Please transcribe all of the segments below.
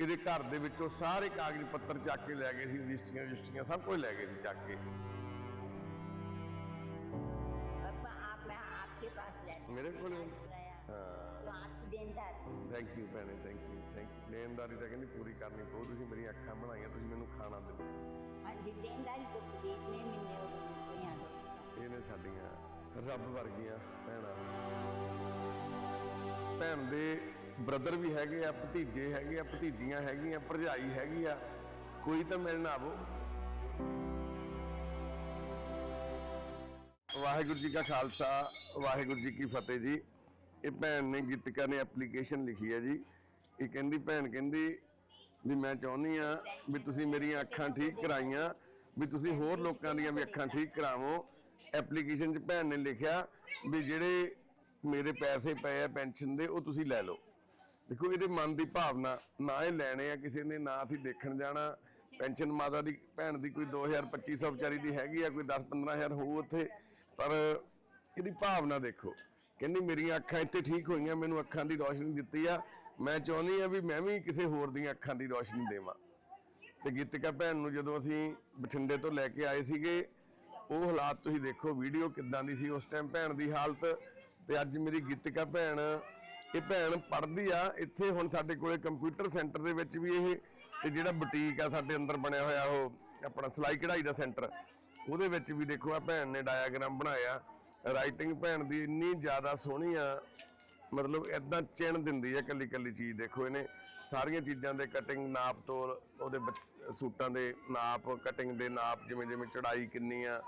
ਇਹਦੇ ਘਰ ਦੇ ਵਿੱਚੋਂ ਸਾਰੇ ਕਾਗਜ਼ ਪੱਤਰ ਚੱਕ ਕੇ ਲੈ ਗਏ ਸੀ ਰਜਿਸਟਰੀਆਂ ਰਜਿਸਟਰੀਆਂ ਸਭ ਕੁਝ ਲੈ ਗਏ ਸੀ ਚੱਕ ਕੇ पापा आप मैं आपके पास रहती मेरे को ले- कराया हाँ। तो आपकी देनदार ਥੈਂਕ ਯੂ ਭੈਣੇ ਥੈਂਕ ਯੂ ਥੈਂਕ ਯੂ ਲੈਣਦਾਰੀ ਤਾਂ ਕਹਿੰਦੀ ਪੂਰੀ ਕਰਨੀ ਪਊ ਤੁਸੀਂ ਮੇਰੀਆਂ ਅੱਖਾਂ ਬਣਾਈਆਂ ਤੁਸੀਂ ਮੈਨੂੰ ਖਾਣਾ ਦਿਓ हाँ जी देनदारी तो पूरी इतने महीने हो गए मुझको यहाँ रोटी ਇਹ ਨੇ ਸਾਡੀਆਂ ਰੱਬ ਵਰਗੀਆਂ ਭੈਣਾਂ ਭੈਣ ਦੇ ਬ੍ਰਦਰ ਵੀ ਹੈਗੇ ਆ, ਭਤੀਜੇ ਹੈਗੇ ਆ, ਭਤੀਜੀਆਂ ਹੈਗੀਆਂ, ਭਰਜਾਈ ਹੈਗੀ ਆ, ਕੋਈ ਤਾਂ ਮਿਲਣ ਆਵੋ। ਵਾਹਿਗੁਰੂ ਜੀ ਕਾ ਖਾਲਸਾ, ਵਾਹਿਗੁਰੂ ਜੀ ਕੀ ਫਤਿਹ ਜੀ। ਇਹ ਭੈਣ ਨੇ ਗੀਤਕਾ ਨੇ ਐਪਲੀਕੇਸ਼ਨ ਲਿਖੀ ਹੈ ਜੀ। ਇਹ ਕਹਿੰਦੀ, ਭੈਣ ਕਹਿੰਦੀ ਵੀ ਮੈਂ ਚਾਹੁੰਦੀ ਆ ਵੀ ਤੁਸੀਂ ਮੇਰੀਆਂ ਅੱਖਾਂ ਠੀਕ ਕਰਾਈਆਂ, ਵੀ ਤੁਸੀਂ ਹੋਰ ਲੋਕਾਂ ਦੀਆਂ ਵੀ ਅੱਖਾਂ ਠੀਕ ਕਰਾਵੋ। ਐਪਲੀਕੇਸ਼ਨ 'ਚ ਭੈਣ ਨੇ ਲਿਖਿਆ ਵੀ ਜਿਹੜੇ ਮੇਰੇ ਪੈਸੇ ਪਏ ਆ ਪੈਨਸ਼ਨ ਦੇ, ਉਹ ਤੁਸੀਂ ਲੈ ਲਓ। ਦੇਖੋ, ਇਹਦੇ ਮਨ ਦੀ ਭਾਵਨਾ ਨਾ ਇਹ ਲੈਣੇ ਆ ਕਿਸੇ ਨੇ, ਨਾ ਅਸੀਂ ਦੇਖਣ ਜਾਣਾ। ਪੈਨਸ਼ਨ ਮਾਤਾ ਦੀ, ਭੈਣ ਦੀ ਕੋਈ 2000 2500 ਵਿਚਾਰੀ ਦੀ ਹੈਗੀ ਆ, ਕੋਈ 10 15000 ਹੋਊ ਉੱਥੇ। ਪਰ ਇਹਦੀ ਭਾਵਨਾ ਦੇਖੋ, ਕਹਿੰਦੀ ਮੇਰੀਆਂ ਅੱਖਾਂ ਇੱਥੇ ਠੀਕ ਹੋਈਆਂ, ਮੈਨੂੰ ਅੱਖਾਂ ਦੀ ਰੋਸ਼ਨੀ ਦਿੱਤੀ ਆ। ਮੈਂ ਚਾਹੁੰਦੀ ਆ ਵੀ ਮੈਂ ਵੀ ਕਿਸੇ ਹੋਰ ਦੀਆਂ ਅੱਖਾਂ ਦੀ ਰੋਸ਼ਨੀ ਦੇਵਾਂ। ਤੇ ਗੀਤਿਕਾ ਭੈਣ ਨੂੰ ਜਦੋਂ ਅਸੀਂ ਬਠਿੰਡੇ ਤੋਂ ਲੈ ਕੇ ਆਏ ਸੀਗੇ, ਉਹ ਹਾਲਾਤ ਤੁਸੀਂ ਦੇਖੋ, ਵੀਡੀਓ ਕਿੱਦਾਂ ਦੀ ਸੀ, ਉਸ ਟਾਈਮ ਭੈਣ ਦੀ ਹਾਲਤ। ਤੇ ਅੱਜ ਮੇਰੀ ਗੀਤਿਕਾ ਭੈਣ ਇਹ ਭੈਣ ਪੜ੍ਹਦੀ ਆ, ਇੱਥੇ ਹੁਣ ਸਾਡੇ ਕੋਲੇ ਕੰਪਿਊਟਰ ਸੈਂਟਰ ਦੇ ਵਿੱਚ ਵੀ ਇਹ ਤੇ ਜਿਹੜਾ ਬੁਟੀਕ ਆ ਸਾਡੇ ਅੰਦਰ ਬਣਿਆ ਹੋਇਆ ਉਹ, ਆਪਣਾ ਸਿਲਾਈ ਕਢਾਈ ਦਾ ਸੈਂਟਰ ਉਹਦੇ ਵਿੱਚ ਵੀ ਦੇਖੋ ਆ ਭੈਣ ਨੇ ਡਾਇਆਗ੍ਰਾਮ ਬਣਾਇਆ। ਰਾਈਟਿੰਗ ਭੈਣ ਦੀ ਇੰਨੀ ਜ਼ਿਆਦਾ ਸੋਹਣੀ ਆ, ਮਤਲਬ ਇਦਾਂ ਚਿਣ ਦਿੰਦੀ ਹੈ ਕੱਲੀ ਕੱਲੀ ਚੀਜ਼ ਦੇਖੋ ਇਹਨੇ। ਸਾਰੀਆਂ ਚੀਜ਼ਾਂ ਦੇ ਕਟਿੰਗ ਨਾਪ ਤੋਲ, ਉਹਦੇ ਸੂਟਾਂ ਦੇ ਨਾਪ ਕਟਿੰਗ ਦੇ ਨਾਪ, ਜਿਵੇਂ ਜਿਵੇਂ ਚੜਾਈ ਕਿੰਨੀ ਆ,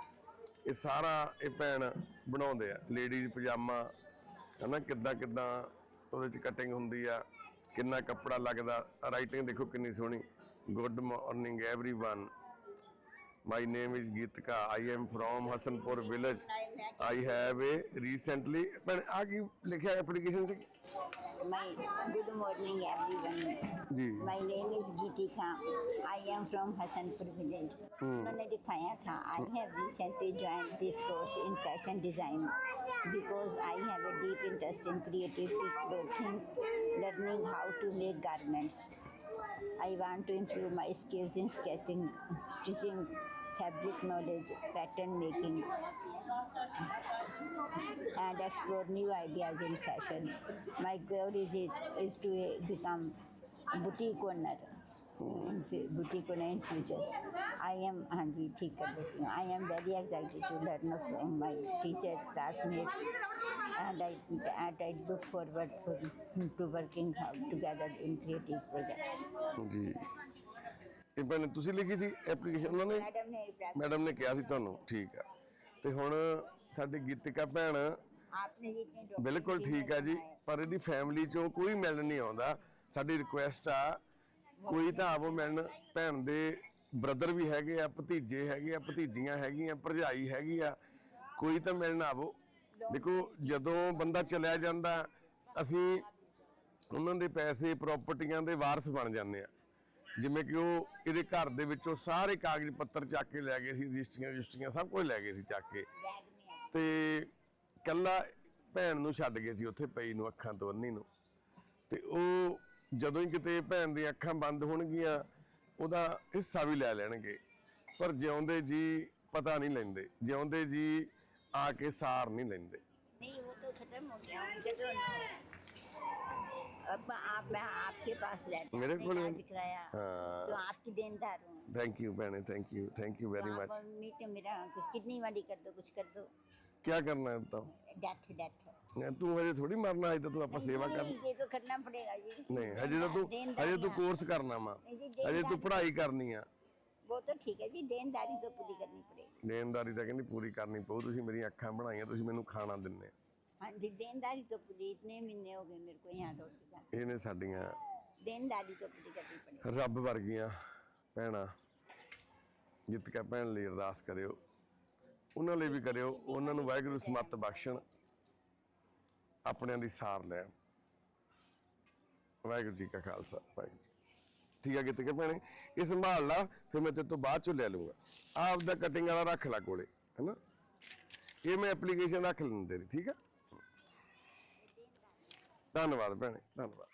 ਇਹ ਸਾਰਾ ਇਹ ਭੈਣ ਬਣਾਉਂਦੇ ਆ। ਲੇਡੀਜ਼ ਪਜਾਮਾ, ਹਨਾ, ਕਿੱਦਾਂ ਕਿੱਦਾਂ ਉਹਦੇ ਚ ਕਟਿੰਗ ਹੁੰਦੀ ਆ ਕਿੰਨਾ ਕੱਪੜਾ ਲੱਗਦਾ ਰਾਈਟਿੰਗ ਦੇਖੋ ਕਿੰਨੀ ਸੋਹਣੀ good morning everyone my name is Geetka I am from Hasanpur village I have a recently ਪਰ ਆ ਕੀ ਲਿਖਿਆ ਐਪਲੀਕੇਸ਼ਨ ਚ My good morning everyone. Ji My name is Geetika. I am from Hasanpur village. उन्होंने दिखाया था I have recently joined this course in fashion design because I have a deep interest in creative clothing, learning how to make garments. I want to improve my skills in sketching, stitching, fabric knowledge, pattern making, and explore new ideas in fashion. My goal is, it, is to become boutique owner. In boutique owner in future. I am Hanji Thikar. I am very excited to learn from my teachers, classmates, and I, and I look forward for, to working together in creative projects. ਜੀ ਇਹ ਪਹਿਲੇ ਤੁਸੀਂ ਲਿਖੀ ਸੀ application ਉਹਨਾਂ ਨੇ madam ਨੇ madam ਨੇ ਕਿਹਾ ਸੀ ਤੁਹਾਨੂੰ ਠੀਕ ਆ ਤੇ ਹੁਣ ਸਾਡੇ ਗੀਤਿਕਾ ਭੈਣ आपने जितने document ਬਿਲਕੁਲ ਠੀਕ ਆ ਜੀ बनाए, ਪਰ ਇਹਦੀ ਫੈਮਿਲੀ ਚੋਂ ਕੋਈ ਮਿਲਣ ਨਹੀਂ ਆਉਂਦਾ ਸਾਡੀ ਰਿਕੁਐਸਟ ਆ ਕੋਈ ਤਾਂ ਆਵੋ ਮਿਲਣ ਭੈਣ ਦੇ ਬ੍ਰਦਰ ਵੀ ਹੈਗੇ ਆ ਭਤੀਜੇ ਹੈਗੇ ਆ ਭਤੀਜੀਆਂ ਹੈਗੀਆਂ ਭਰਜਾਈ ਹੈਗੀ ਆ ਕੋਈ ਤਾਂ ਮਿਲਣ ਆਵੋ ਦੇਖੋ ਜਦੋਂ ਬੰਦਾ ਚਲਿਆ ਜਾਂਦਾ ਅਸੀਂ ਉਹਨਾਂ ਦੇ ਪੈਸੇ ਪ੍ਰਾਪਰਟੀਆਂ ਦੇ ਵਾਰਸ ਬਣ ਜਾਂਦੇ ਆ ਜਿਵੇਂ ਕਿ ਉਹ ਇਹਦੇ ਘਰ ਦੇ ਵਿੱਚੋਂ ਸਾਰੇ ਕਾਗਜ਼ ਪੱਤਰ ਚੱਕ ਕੇ ਲੈ ਗਏ ਸੀ ਰਜਿਸਟਰੀਆਂ ਰਜਿਸਟਰੀਆਂ ਸਭ ਕੁਝ ਲੈ ਗਏ ਸੀ ਚੱਕ ਕੇ बैग में ਤੇ ਕੱਲਾ ਭੈਣ ਨੂੰ ਛੱਡ ਗਏ ਸੀ ਉੱਥੇ ਪਈ ਨੂੰ ਅੱਖਾਂ ਤੋਂ ਅੰਨੀ ਨੂੰ ਤੇ ਉਹ ਜਦੋਂ ਹੀ ਕਿਤੇ ਭੈਣ ਦੀਆਂ ਅੱਖਾਂ ਬੰਦ ਹੋਣਗੀਆਂ ਉਹਦਾ ਹਿੱਸਾ ਵੀ ਲੈ ਲੈਣਗੇ ਪਰ ਜਿਉਂਦੇ ਜੀ ਪਤਾ ਨਹੀਂ ਲੈਂਦੇ ਜਿਉਂਦੇ ਜੀ ਆ ਕੇ ਸਾਰ ਨਹੀਂ ਲੈਂਦੇ नहीं वो तो खत्म हो गया उनके तो अब आप मैं आपके पास रहती हूँ। मेरे मैंने को ले- आज कराया हाँ। तो आपकी देनदार हूँ ਥੈਂਕ ਯੂ ਭੈਣੇ thank you thank you very तो ਮਚ आप मीट मेरा कुछ किडनी वाली कर दो कुछ कर दो ਕੀ ਕਰਨਾ ਹੈ ਤਾਂ डेथ डेथ ਤੂੰ ਹਜੇ ਥੋੜੀ ਮਰਨਾ ਹਜੇ ਤਾਂ ਤੂੰ ਆਪਾਂ ਸੇਵਾ ਕਰ ये तो करना पड़ेगा जी ਨਹੀਂ ਹਜੇ ਤਾਂ ਤੂੰ देनदारी ਹਜੇ ਤੂੰ हाँ। ਕੋਰਸ ਕਰਨਾ ਵਾ नहीं जी, ਹਜੇ ਤੂੰ देनदारी- ਪੜ੍ਹਾਈ ਕਰਨੀ ਆ वो तो ठीक है जी देनदारी तो पूरी करनी पड़ेगी ਦੇਣਦਾਰੀ ਤਾਂ ਕਹਿੰਦੀ ਪੂਰੀ ਕਰਨੀ ਪਊ ਤੁਸੀਂ ਮੇਰੀਆਂ ਅੱਖਾਂ ਬਣਾਈਆਂ ਤੁਸੀਂ ਮੈਨੂੰ ਖਾਣਾ ਦਿੰਨੇ हाँ जी देनदारी तो पूरी इतने महीने हो गए मेरे को यहाँ रोटी का ਇਹ ਨੇ ਸਾਡੀਆਂ देनदारी तो पूरी करनी पड़ेगी ਰੱਬ ਵਰਗੀਆਂ ਭੈਣਾਂ ਜਿੱਤਕਾ ਭੈਣ ਲਈ ਅਰਦਾਸ ਕਰਿਓ ਉਹਨਾਂ ਲਈ ਵੀ ਕਰਿਓ, ਉਹਨਾਂ ਨੂੰ ਵਾਹਿਗੁਰੂ ਸਮੱਤ ਬਖਸ਼ਣ, ਆਪਣਿਆਂ ਦੀ ਸਾਰ ਲੈਣ। ਵਾਹਿਗੁਰੂ ਜੀ ਕਾ ਖਾਲਸਾ, ਵਾਹਿਗੁਰੂ ਜੀ ਠੀਕ ਹੈ ਕਿਤੇ ਭੈਣੇ? ਇਹ ਸੰਭਾਲ ਲਾ, ਫਿਰ ਮੈਂ ਤੇਰੇ ਤੋਂ ਬਾਅਦ ਚ ਲੈ ਲੂੰਗਾ ਆਪ ਦਾ ਕਟਿੰਗ ਵਾਲਾ ਰੱਖ ਲੈ ਕੋਲੇ, ਹੈਨਾ? ਇਹ ਮੈਂ ਐਪਲੀਕੇਸ਼ਨ ਰੱਖ ਲੈਂਦੇ ਤੇਰੀ, ਠੀਕ ਆ? ਧੰਨਵਾਦ ਭੈਣੇ, ਧੰਨਵਾਦ।